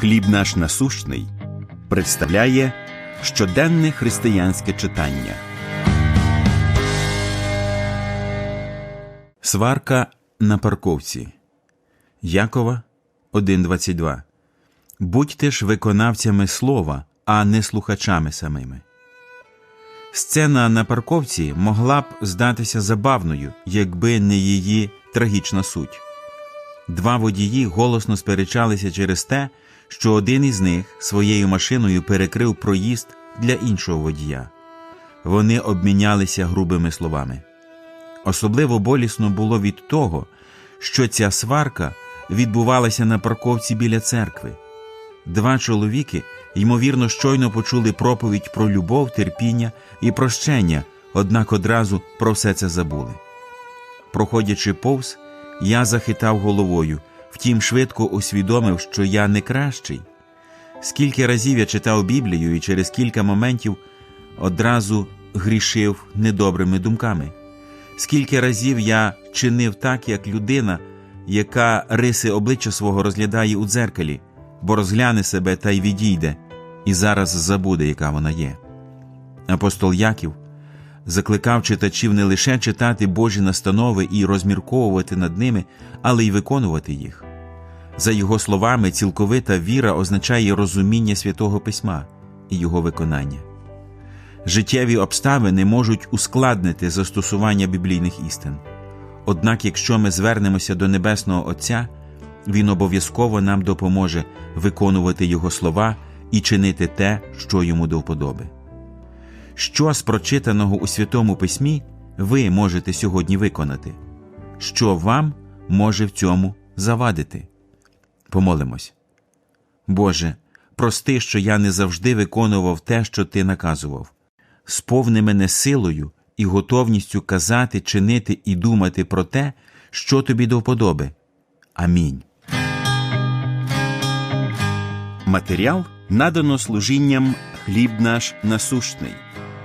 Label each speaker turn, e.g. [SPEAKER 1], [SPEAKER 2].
[SPEAKER 1] Хліб наш насущний представляє щоденне християнське читання. Сварка на парковці Якова 1.22 Будьте ж виконавцями слова, а не слухачами самими. Сцена на парковці могла б здатися забавною, якби не її трагічна суть. Два водії голосно сперечалися через те, що один із них своєю машиною перекрив проїзд для іншого водія. Вони обмінялися грубими словами. Особливо болісно було від того, що ця сварка відбувалася на парковці біля церкви. Два чоловіки, ймовірно, щойно почули проповідь про любов, терпіння і прощення, однак одразу про все це забули. Проходячи повз, я захитав головою, втім швидко усвідомив, що я не кращий. Скільки разів я читав Біблію і через кілька моментів одразу грішив недобрими думками. Скільки разів я чинив так, як людина, яка риси обличчя свого розглядає у дзеркалі, бо розгляне себе та й відійде, і зараз забуде, яка вона є. Апостол Яків закликав читачів не лише читати Божі настанови і розмірковувати над ними, але й виконувати їх. За його словами, цілковита віра означає розуміння святого письма і його виконання. Життєві обставини можуть ускладнити застосування біблійних істин. Однак, якщо ми звернемося до Небесного Отця, Він обов'язково нам допоможе виконувати Його слова і чинити те, що йому до вподоби. Що з прочитаного у Святому Письмі ви можете сьогодні виконати? Що вам може в цьому завадити? Помолимось. Боже, прости, що я не завжди виконував те, що Ти наказував. Сповни мене силою і готовністю казати, чинити і думати про те, що тобі до вподоби. Амінь. Матеріал надано служінням хліб наш насущний.